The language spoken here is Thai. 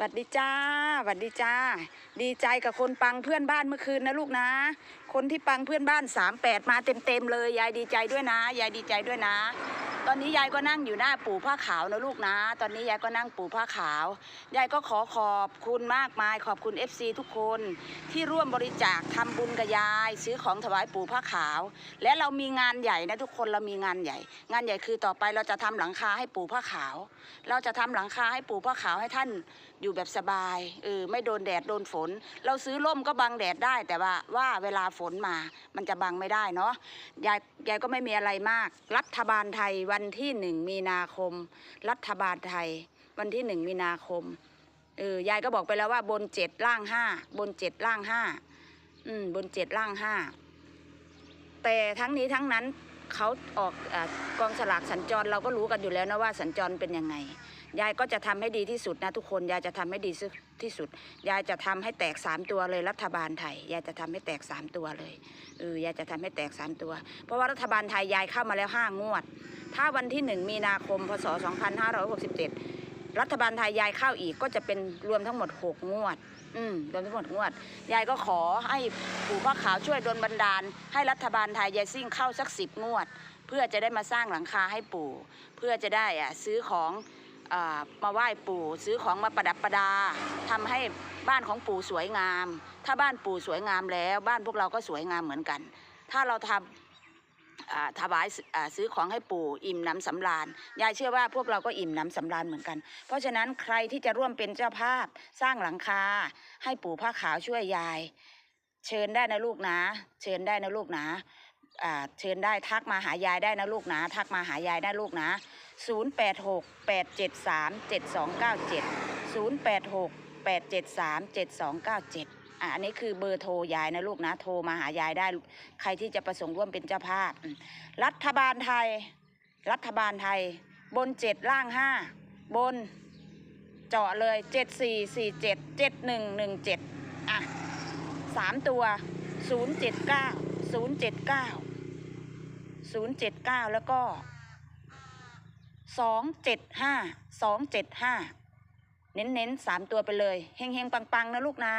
หวัดดีจ้าหวัดดีจ้า ดีใจกับคนปังเพื่อนบ้านเมื่อคืนนะลูกนะ คนที่ปังเพื่อนบ้านสามแปดมาเต็มเต็มเลย ยายดีใจด้วยนะ ยายดีใจด้วยนะ ตอนนี้ยายก็นั่งอยู่หน้าปู่ผ้าขาวนะลูกนะ ตอนนี้ยายก็นั่งปู่ผ้าขาวยายก็ขอขอบคุณมากมาย ขอบคุณ FC ทุกคนที่ร่วมบริจาคทำบุญกับยาย ซื้อของถวายปู่ผ้าขาว และเรามีงานใหญ่นะทุกคนเรามีงานใหญ่ งานใหญ่คือต่อไปเราจะทำหลังคาให้ปู่ผ้าขาว เราจะทำหลังคาให้ปู่ผ้าขาวให้ท่านอยู่แบบสบายเออไม่โดนแดดโดนฝน เราซื้อร่มก็บังแดดได้ แต่ว่าว่าเวลาฝนมามันจะบังไม่ได้เนาะยายยายก็ไม่มีอะไรมาก รัฐบาลไทยวันันที่หนึ่งมีนาคม รัฐบาลไทย วันที่หนึ่งมีนาคมเออยายก็บอกไปแล้วว่าบนเจ็ดล่างห้าบนเจ็ดล่างห้าอืมบนเจ็ดล่างห้าแต่ทั้งนี้ทั้งนั้นเขาออกอกองสลากสัญจรเราก็รู้กันอยู่แล้วนะว่าสัญจรเป็นยังไงยายก็จะทำให้ดีที่สุดนะทุกคนยายจะทำให้ดีที่สุด ยายจะทำให้แตกสามตัวเลยรัฐบาลไทยยายจะทำให้แตกสามตัวเลยเออยายจะทำให้แตกสามตัว เพราะว่ารัฐบาลไทยยายเข้ามาแล้วห้างวด ถ้าวันที่หนึ่งมีนาคม พศ 2567 รัฐบาลไทยยายเข้าอีกก็จะเป็นรวมทั้งหมดหกงวด อืมรวมทั้งหมดงวด ยายก็ขอให้ปู่พระขาวช่วยดลบันดาล ให้รัฐบาลไทยยายซิ่งเข้าสักสิบงวด เพื่อจะได้มาสร้างหลังคาให้ปู่ เพื่อจะได้อะซื้อของอมาไหว้ปู่ ซื้อของมาประดับประดาทำให้บ้านของปู่สวยงาม ถ้าบ้านปู่สวยงามแล้ว บ้านพวกเราก็สวยงามเหมือนกัน ถ้าเราทำอ่า ถวายซื้อของให้ปู่อิ่มน้ำสำราญยายเชื่อว่าพวกเราก็อิ่มน้ำสำราญเหมือนกัน เพราะฉะนั้นใครที่จะร่วมเป็นเจ้าภาพสร้างหลังคาให้ปู่ผ้าขาวช่วยยาย เชิญได้นะลูกนะ เชิญได้นะลูกนะเชิญได้ทักมาหายายได้นะลูกนะ ทักมาหายายได้ลูกนะ 0 8 อะอันนี้คือเบอร์โทรยายนะลูกนะ โทรมาหายายได้ ใครที่จะประสงค์ร่วมเป็นเจ้าภาพ รัฐบาลไทย รัฐบาลไทย บนเจ็ดล่างห้าบนเจาะเลยเจ็ดสี่สี่เจ็ดเจ็ดหนึ่งหนึ่งเจ็ดอะสามตัวศูนย์เจ็ดเก้าศูนย์เจ็ดเก้าศูนย์เจ็ดเก้าแล้วก็สองเจ็ดห้าสองเจ็ดห้าเน้นๆสามตัวไปเลย เฮงๆ ปัง ๆ นะลูกนะ